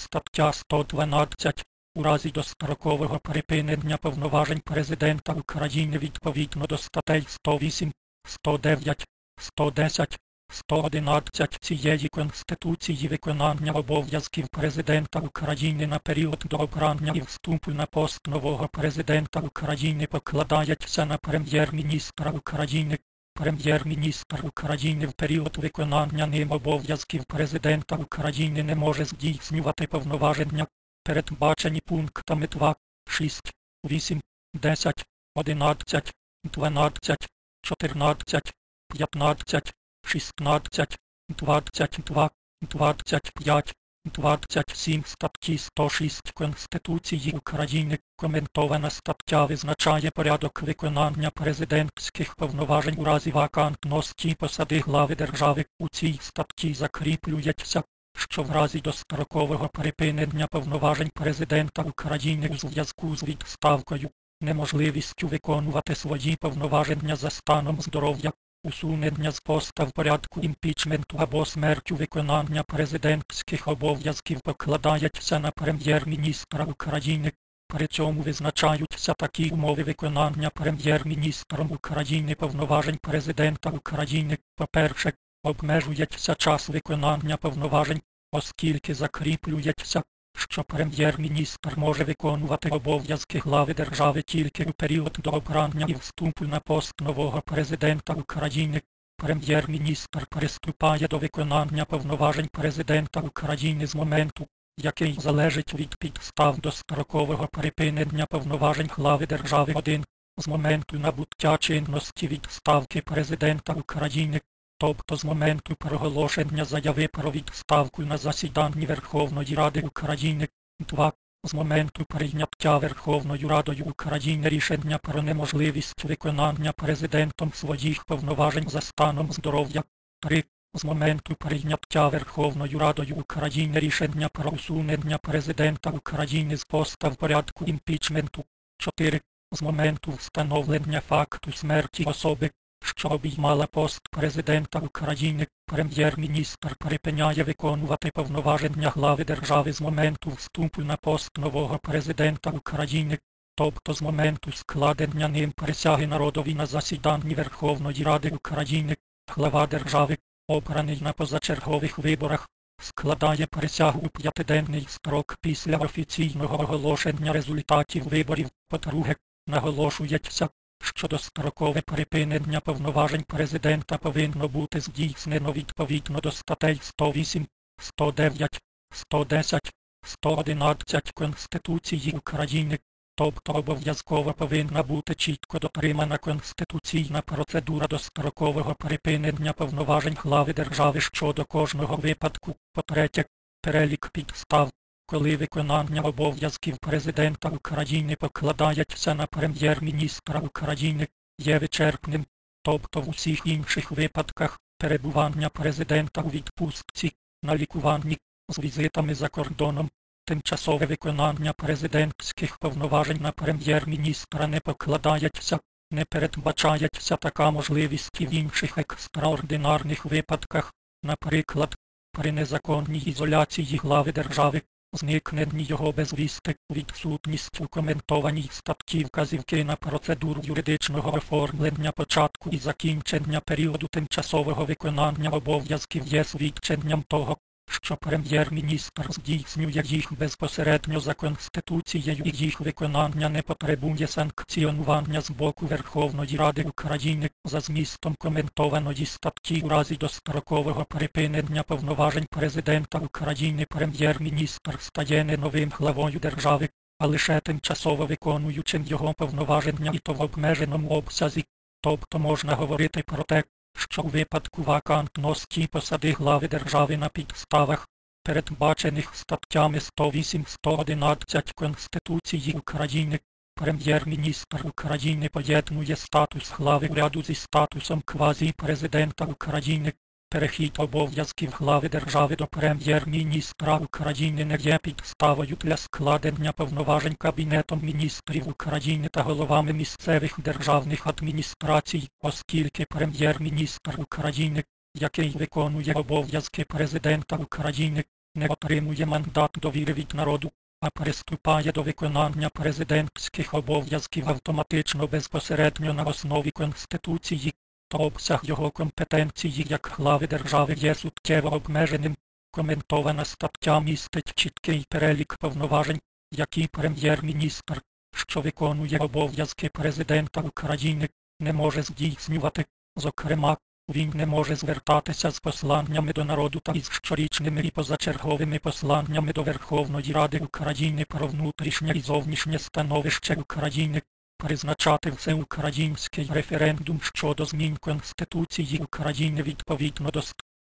Стаття 112. У разі дострокового припинення повноважень Президента України відповідно до статей 108, 109, 110, 111 цієї Конституції виконання обов'язків Президента України на період до обрання і вступу на пост нового Президента України покладається на Прем'єр-міністра України. Прем'єр-міністр України в період виконання ним обов'язків Президента України не може здійснювати повноваження, передбачені пунктами 2, 6, 8, 10, 11, 12, 14, 15, 16, 22, 25, 27 статті 106 Конституції України коментована стаття визначає порядок виконання президентських повноважень у разі вакантності посади глави держави. У цій статті закріплюється, що в разі дострокового припинення повноважень президента України у зв'язку з відставкою, неможливістю виконувати свої повноваження за станом здоров'я, усунення з поста в порядку імпічменту або смертю виконання президентських обов'язків покладається на прем'єр-міністра України. При цьому визначаються такі умови виконання прем'єр-міністром України повноважень президента України. По-перше, обмежується час виконання повноважень, оскільки закріплюється, що прем'єр-міністр може виконувати обов'язки глави держави тільки у період до обрання і вступу на пост нового президента України. Прем'єр-міністр приступає до виконання повноважень президента України з моменту, який залежить від підстав дострокового припинення повноважень глави держави 1, з моменту набуття чинності відставки президента України, тобто з моменту проголошення заяви про відставку на засіданні Верховної Ради України, 2. З моменту прийняття Верховною Радою України рішення про неможливість виконання президентом своїх повноважень за станом здоров'я, 3. З моменту прийняття Верховною Радою України рішення про усунення президента України з поста в порядку імпічменту, 4. З моменту встановлення факту смерті особи, що обіймала пост президента України, прем'єр-міністр припиняє виконувати повноваження глави держави з моменту вступу на пост нового президента України, тобто з моменту складення ним присяги народові на засіданні Верховної Ради України, глава держави, обраний на позачергових виборах, складає присягу у п'ятиденний строк після офіційного оголошення результатів виборів. По-друге, наголошується, що дострокове припинення повноважень президента повинно бути здійснено відповідно до статей 108, 109, 110, 111 Конституції України, тобто обов'язково повинна бути чітко дотримана конституційна процедура дострокового припинення повноважень глави держави щодо кожного випадку. По-третє, перелік підстав, коли виконання обов'язків президента України покладається на прем'єр-міністра України, є вичерпним, тобто в усіх інших випадках перебування президента у відпустці, на лікуванні, з візитами за кордоном, тимчасове виконання президентських повноважень на прем'єр-міністра не покладається, не передбачається така можливість і в інших екстраординарних випадках, наприклад, при незаконній ізоляції глави держави, зникненні його безвісти, відсутність у коментованій статті вказівки на процедуру юридичного оформлення початку і закінчення періоду тимчасового виконання обов'язків є свідченням того, що прем'єр-міністр здійснює їх безпосередньо за Конституцією і їх виконання не потребує санкціонування з боку Верховної Ради України за змістом коментованої статті у разі дострокового припинення повноважень президента України прем'єр-міністр стає не новим главою держави, а лише тимчасово виконуючим його повноваження і то в обмеженому обсязі. Тобто можна говорити про те, що у випадку вакантності посади глави держави на підставах, передбачених статтями 108-111 Конституції України, прем'єр-міністр України поєднує статус глави уряду зі статусом квазі-президента України. Перехід обов'язків глави держави до прем'єр-міністра України не є підставою для складення повноважень Кабінетом міністрів України та головами місцевих державних адміністрацій, оскільки прем'єр-міністр України, який виконує обов'язки президента України, не отримує мандат довіри від народу, а приступає до виконання президентських обов'язків автоматично безпосередньо на основі Конституції, то обсяг його компетенції як глави держави є суттєво обмеженим. Коментована стаття містить чіткий перелік повноважень, які прем'єр-міністр, що виконує обов'язки президента України, не може здійснювати. Зокрема, він не може звертатися з посланнями до народу та із щорічними і позачерговими посланнями до Верховної Ради України про внутрішнє і зовнішнє становище України, призначати всеукраїнський референдум щодо змін Конституції України відповідно до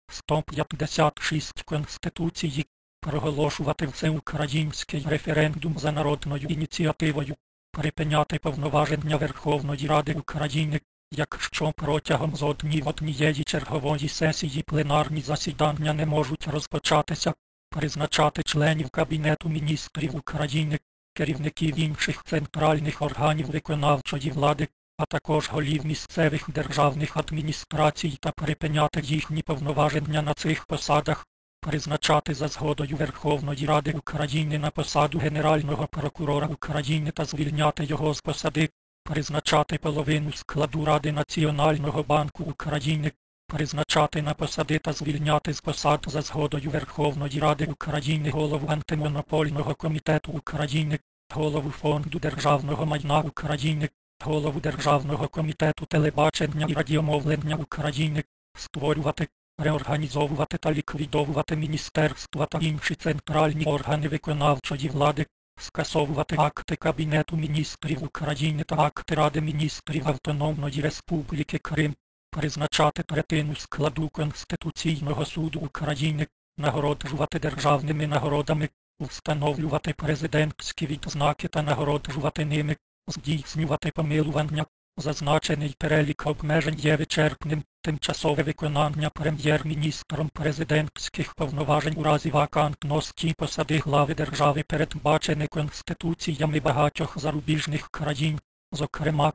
156 Конституції, проголошувати всеукраїнський референдум за народною ініціативою, припиняти повноваження Верховної Ради України, якщо протягом з одні однієї чергової сесії пленарні засідання не можуть розпочатися, призначати членів Кабінету міністрів України, керівників інших центральних органів виконавчої влади, а також голів місцевих державних адміністрацій та припиняти їхні повноваження на цих посадах, призначати за згодою Верховної Ради України на посаду Генерального прокурора України та звільняти його з посади, призначати половину складу Ради Національного банку України, призначати на посади та звільняти з посад за згодою Верховної Ради України голову Антимонопольного комітету України, голову Фонду державного майна України, голову Державного комітету телебачення і радіомовлення України, створювати, реорганізовувати та ліквідовувати міністерства та інші центральні органи виконавчої влади, скасовувати акти Кабінету міністрів України та акти Ради міністрів Автономної Республіки Крим, призначати третину складу Конституційного суду України, нагороджувати державними нагородами, встановлювати президентські відзнаки та нагороджувати ними, здійснювати помилування. Зазначений перелік обмежень є вичерпним, тимчасове виконання прем'єр-міністром президентських повноважень у разі вакантності посади глави держави передбачене конституціями багатьох зарубіжних країн, зокрема,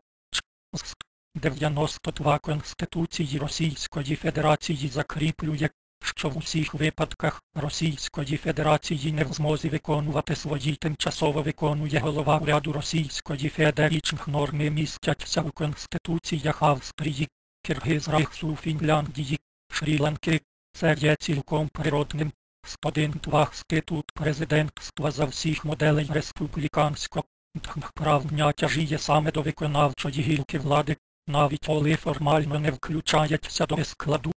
92 Конституції Російської Федерації закріплює, що в усіх випадках Російської Федерації не в змозі виконувати свої тимчасово виконує голова уряду Російської Федерічних норми містяться у Конституціях Австрії, Киргизрахсу, Фінляндії, Шрі-Ланки. Це є цілком природним. 101.2 Статут президентства за всіх моделей республіканського прав тяжіє саме до виконавчої гілки влади, навіть коли формально не включається до складу